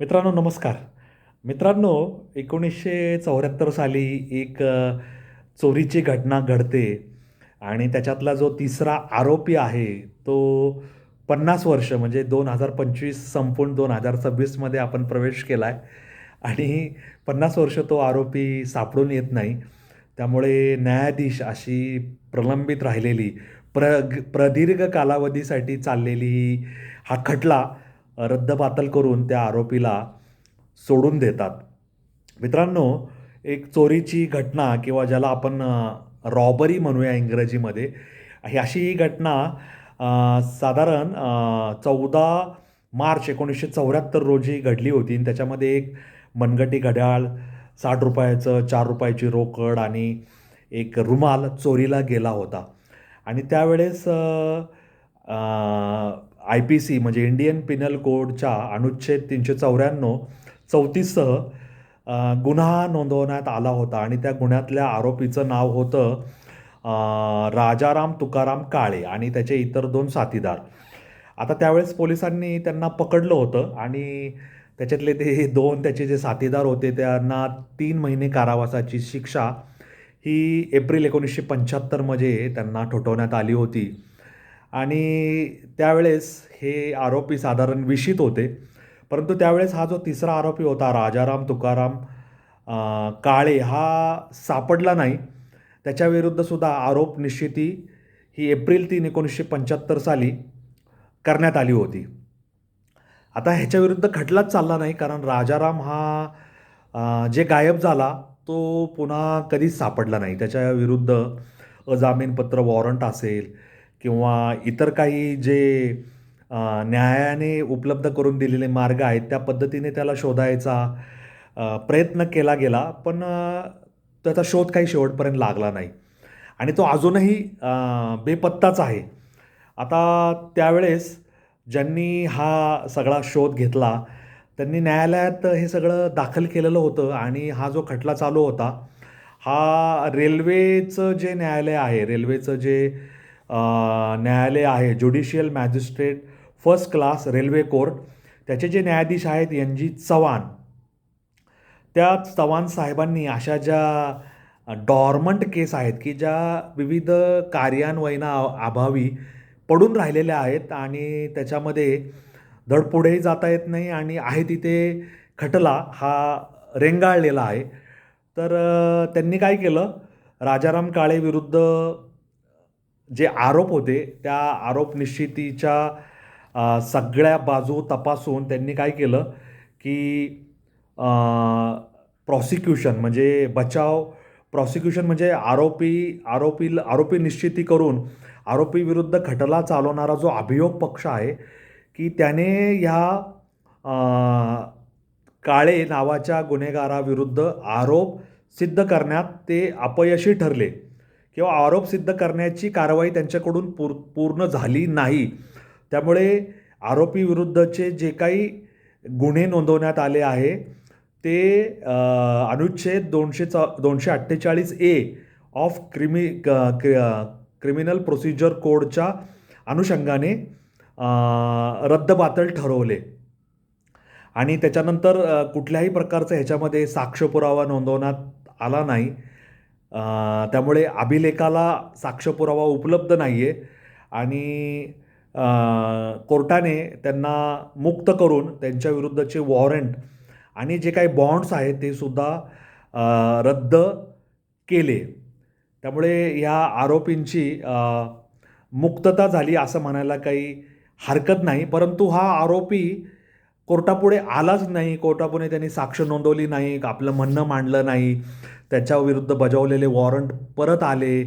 मित्रांनो नमस्कार. मित्रांनो एकोणीसशे चौऱ्याहत्तर साली एक चोरीची घटना घडते आणि त्याच्यातला जो तिसरा आरोपी आहे तो पन्नास वर्ष म्हणजे दोन हजार पंचवीस संपून दोन हजार सव्वीसमध्ये आपण प्रवेश केला आहे आणि पन्नास वर्ष तो आरोपी सापडून येत नाही. त्यामुळे न्यायाधीश अशी प्रलंबित राहिलेली प्र प्रदीर्घ कालावधीसाठी चाललेली हा खटला रद्दबातल करून त्या आरोपीला सोडून देतात. मित्रांनो एक चोरीची घटना किंवा ज्याला आपण रॉबरी म्हणूया इंग्रजीमध्ये ही अशी ही घटना साधारण चौदा मार्च एकोणीसशे चौऱ्याहत्तर रोजी घडली होती. आणि त्याच्यामध्ये एक मनगटी घड्याळ साठ रुपयाचं चार रुपयाची रोकड आणि एक रुमाल चोरीला गेला होता. आणि त्यावेळेस आय पी सी म्हणजे इंडियन पिनल कोडच्या अनुच्छेद तीनशे चौऱ्याण्णव चौतीससह गुन्हा नोंदवण्यात आला होता आणि त्या गुन्ह्यातल्या आरोपीचं नाव होतं राजाराम तुकाराम काळे आणि त्याचे इतर दोन साथीदार. आता त्यावेळेस पोलिसांनी त्यांना पकडलं होतं आणि त्याच्यातले ते दोन त्याचे जे साथीदार होते त्यांना तीन महिने कारावासाची शिक्षा ही एप्रिल एकोणीसशे पंच्याहत्तरमध्ये त्यांना ठोठवण्यात आली होती. आणि त्यावेळेस हे आरोपी साधारण विशीत होते. परंतु त्यावेळेस हा जो तिसरा आरोपी होता राजाराम तुकाराम काळे हा सापडला नाही. त्याच्याविरुद्धसुद्धा आरोप निश्चिती ही एप्रिल तीन एकोणीसशे पंच्याहत्तर साली करण्यात आली होती. आता ह्याच्याविरुद्ध खटलाच चालला नाही कारण राजाराम हा जे गायब झाला तो पुन्हा कधीच सापडला नाही. त्याच्या विरुद्ध अजामीनपत्र वॉरंट असेल किंवा इतर काही जे न्यायाने उपलब्ध करून दिलेले मार्ग आहेत त्या पद्धतीने त्याला शोधायचा प्रयत्न केला गेला पण त्याचा शोध काही शेवटपर्यंत लागला नाही. आणि तो अजूनही बेपत्ताच आहे. आता त्यावेळेस ज्यांनी हा सगळा शोध घेतला त्यांनी न्यायालयात हे सगळं दाखल केलेलं होतं आणि हा जो खटला चालू होता हा रेल्वेचं जे न्यायालय आहे रेल्वेचं जे न्यायालय आहे judicial magistrate first class railway court. त्याचे जे न्यायाधीश आहेत एन जी चव्हाण. त्या चव्हाण साहेबांनी अशा ज्या डॉर्मंट केस आहेत की ज्या विविध कार्यान्वयना अभावी पडून राहिलेल्या आहेत आणि त्याच्यामध्ये धड पुढेही जाता येत नाही आणि आहे तिथे खटला हा रेंगाळलेला आहे. तर त्यांनी काय केलं? राजाराम काळे विरुद्ध जे आरोप होते त्या आरोप निश्चितीच्या सगळ्या बाजू तपासून त्यांनी काय केलं की प्रॉसिक्युशन म्हणजे बचाव प्रॉसिक्युशन म्हणजे आरोपी आरोपी आरोपी निश्चिती करून आरोपीविरुद्ध खटला चालवणारा जो अभियोग पक्ष आहे की त्याने ह्या काळे नावाच्या गुन्हेगाराविरुद्ध आरोप सिद्ध करण्यात ते अपयशी ठरले. किंवा आरोप सिद्ध करण्याची कारवाई त्यांच्याकडून पूर पूर्ण झाली नाही. त्यामुळे आरोपीविरुद्धचे जे काही गुन्हे नोंदवण्यात आले आहे ते अनुच्छेद दोनशे च दोनशे अठ्ठेचाळीस ए ऑफ क्रिमि क- क्रि- क्रिमिनल प्रोसिजर कोडच्या अनुषंगाने रद्दबातल ठरवले. आणि त्याच्यानंतर कुठल्याही प्रकारचा ह्याच्यामध्ये साक्षपुरावा नोंदवण्यात आला नाही. त्यामुळे अभिलेखाला साक्षपुरावा उपलब्ध नाही आहे आणि कोर्टाने त्यांना मुक्त करून त्यांच्याविरुद्धचे वॉरंट आणि जे काही बॉन्ड्स आहेत ते सुद्धा रद्द केले. त्यामुळे ह्या आरोपींची मुक्तता झाली असं म्हणायला काही हरकत नाही. परंतु हा आरोपी कोर्टापुढे आलाच नाही. कोर्टापुढे त्यांनी साक्ष नोंदवली नाही. आपलं म्हणणं मांडलं नाही. त्याच्याविरुद्ध बजावलेले वॉरंट परत आले.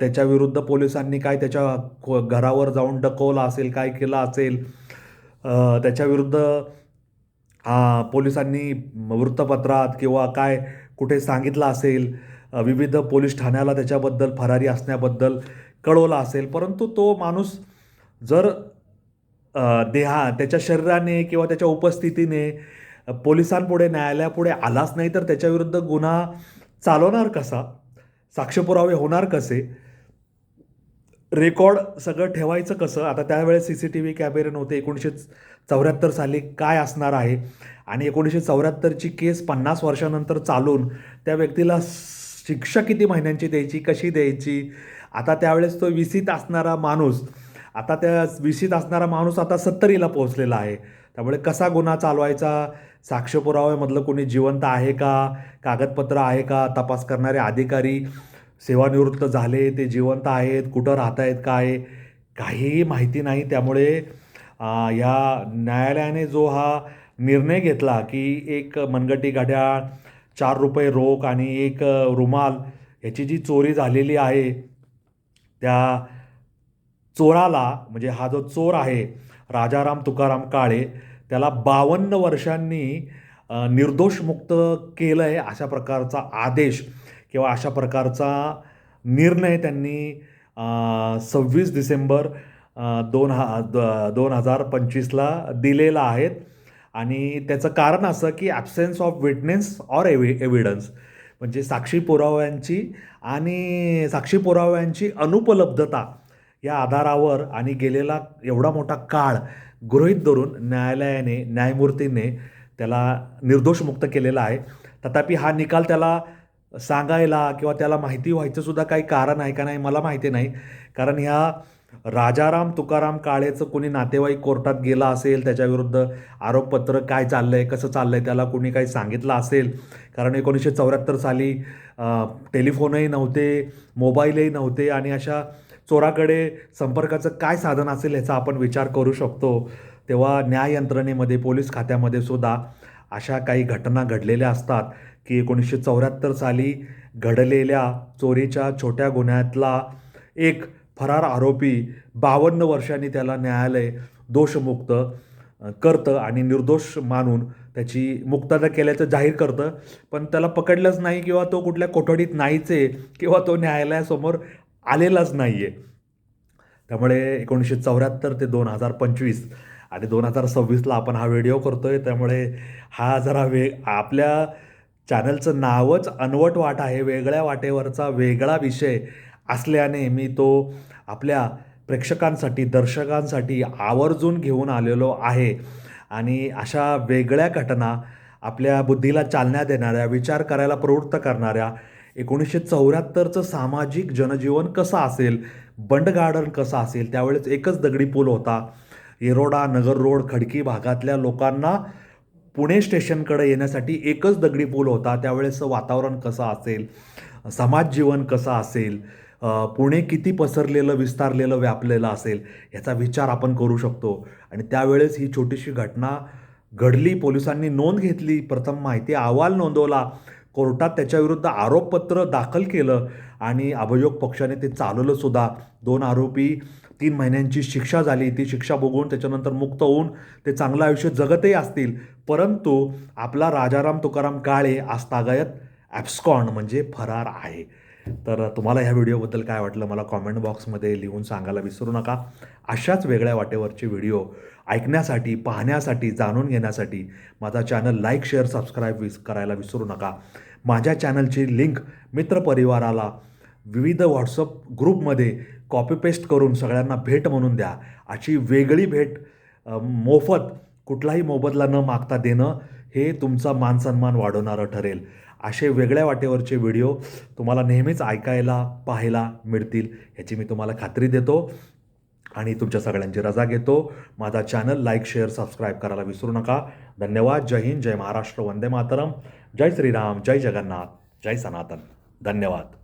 त्याच्याविरुद्ध पोलिसांनी काय त्याच्या खो- घरावर जाऊन डकवलं असेल काय केलं असेल? त्याच्याविरुद्ध पोलिसांनी वृत्तपत्रात किंवा काय कुठे सांगितलं असेल? विविध पोलीस ठाण्याला त्याच्याबद्दल फरारी असण्याबद्दल कळवलं असेल. परंतु तो माणूस जर देहा त्याच्या शरीराने किंवा त्याच्या उपस्थितीने पोलिसांपुढे न्यायालयापुढे आलाच नाही तर त्याच्याविरुद्ध गुन्हा चालवणार कसा? साक्षपुरावे होणार कसे? रेकॉर्ड सगळं ठेवायचं कसं? आता त्यावेळेस सी सी टी व्ही कॅमेरे नव्हते. एकोणीसशे चौऱ्याहत्तर साली काय असणार आहे? आणि एकोणीसशे चौऱ्याहत्तरची केस पन्नास वर्षानंतर चालून त्या व्यक्तीला शिक्षा किती महिन्यांची द्यायची? कशी द्यायची? आता त्यावेळेस तो विसित असणारा माणूस आता त्या विशीत असणारा माणूस आता सत्तरीला पोहोचलेला आहे. त्यामुळे कसा गुन्हा चालवायचा? साक्षपुराव्यामधलं कोणी जिवंत आहे का? कागदपत्र आहे का? तपास करणारे अधिकारी सेवानिवृत्त झाले ते जिवंत आहेत कुठं राहत आहेत काय? काहीही माहिती नाही. त्यामुळे या न्यायालयाने जो हा निर्णय घेतला की एक मनगटी घड्याळ चार रुपये रोख आणि एक रुमाल ह्याची जी चोरी झालेली आहे त्या चोराला म्हणजे हा जो चोर आहे राजाराम तुकाराम काळे त्याला बावन्न वर्षांनी निर्दोष निर्दोषमुक्त केलं आहे अशा प्रकारचा आदेश किंवा अशा प्रकारचा निर्णय त्यांनी सव्वीस डिसेंबर दोन हा द- दोन हजार पंचवीसला दिलेला आहेत आणि त्याचं कारण असं की ॲब्सेन्स ऑफ विटनेस ऑर एवि एव्हिडन्स म्हणजे साक्षी पुराव्यांची आणि साक्षी पुराव्यांची अनुपलब्धता या आधारावर आणि गेलेला एवढा मोठा काळ गृहीत धरून न्यायालयाने न्यायमूर्तीने त्याला निर्दोष मुक्त केलेला आहे. तथापि हा निकाल त्याला सांगायला किंवा त्याला माहिती व्हायचंसुद्धा काही कारण आहे का नाही मला माहिती नाही. कारण ह्या राजाराम तुकाराम काळेचं कोणी नातेवाईक कोर्टात गेला असेल त्याच्याविरुद्ध आरोपपत्र काय चाललं आहे कसं चाललं आहे त्याला कोणी काही सांगितलं असेल? कारण एकोणीसशे चौऱ्याहत्तर साली टेलिफोनही नव्हते मोबाईलही नव्हते आणि अशा चोराकडे संपर्काचं काय साधन असेल ह्याचा आपण विचार करू शकतो. तेव्हा न्याय यंत्रणेमध्ये पोलीस खात्यामध्ये सुद्धा अशा काही घटना घडलेल्या असतात की एकोणीसशे चौऱ्याहत्तर साली घडलेल्या चोरीच्या छोट्या गुन्ह्यातला एक फरार आरोपी बावन्न वर्षांनी त्याला न्यायालय दोषमुक्त करतं आणि निर्दोष मानून त्याची मुक्तता केल्याचं जाहीर करतं. पण त्याला पकडलंच नाही किंवा तो कुठल्या कोठडीत नाहीच आहे किंवा तो न्यायालयासमोर आलेलाच नाही आहे त्यामुळे एकोणीसशे चौऱ्याहत्तर ते दोन हजार पंचवीस आणि दोन हजार सव्वीसला आपण हा व्हिडिओ करतो आहे त्यामुळे हा जरा वेग आपल्या चॅनलचं नावच अनवट वाट आहे. वेगळ्या वाटेवरचा वेगळा विषय असल्याने मी तो आपल्या प्रेक्षकांसाठी दर्शकांसाठी आवर्जून घेऊन आलेलो आहे. आणि अशा वेगळ्या घटना आपल्या बुद्धीला चालना देणाऱ्या विचार करायला प्रवृत्त करणाऱ्या एकोणीसशे चौऱ्याहत्तरचं सामाजिक जनजीवन कसं असेल? बंड गार्डन कसं असेल? त्यावेळेस एकच दगडी पूल होता. येरोडा नगर रोड खडकी भागातल्या लोकांना पुणे स्टेशनकडे येण्यासाठी एकच दगडी पूल होता. त्यावेळेसचं वातावरण कसं असेल? समाज जीवन कसं असेल? पुणे किती पसरलेलं विस्तारलेलं व्यापलेलं असेल? याचा विचार आपण करू शकतो. आणि त्यावेळेस ही छोटीशी घटना घडली. पोलिसांनी नोंद घेतली. प्रथम माहिती अहवाल नोंदवला. कोर्टात त्याच्याविरुद्ध आरोपपत्र दाखल केलं आणि अभियोग पक्षाने ते चालवलं सुद्धा. दोन आरोपी तीन महिन्यांची शिक्षा झाली. ती शिक्षा बघून त्याच्यानंतर मुक्त होऊन ते चांगलं आयुष्य जगतही असतील. परंतु आपला राजाराम तुकाराम काळे आस्थागायत तागायत ॲप्सकॉन म्हणजे फरार आहे. तर तुम्हाला ह्या व्हिडिओबद्दल काय वाटलं मला कॉमेंट बॉक्समध्ये लिहून सांगायला विसरू नका. अशाच वेगळ्या वाटेवरचे व्हिडिओ ऐकण्यासाठी पाहण्यासाठी जाणून घेण्यासाठी माझा चॅनल लाईक शेअर सबस्क्राईब विस करायला विसरू नका. माझ्या चॅनलची लिंक मित्रपरिवाराला विविध व्हॉट्सअप ग्रुपमध्ये कॉपी पेस्ट करून सगळ्यांना भेट म्हणून द्या. अशी वेगळी भेट मोफत कुठलाही मोबदला न मागता देणं हे तुमचा मानसन्मान वाढवणारं ठरेल. असे वेगळ्या वाटेवरचे व्हिडिओ तुम्हाला नेहमीच ऐकायला पाहायला मिळतील ह्याची मी तुम्हाला खात्री देतो आणि तुमच्या सगळ्यांची रजा घेतो. माझा चॅनल लाईक शेअर सबस्क्राईब करायला विसरू नका. धन्यवाद. जय हिंद. जय महाराष्ट्र. वंदे मातरम. जय श्रीराम जय जगन्नाथ जय सनातन. धन्यवाद.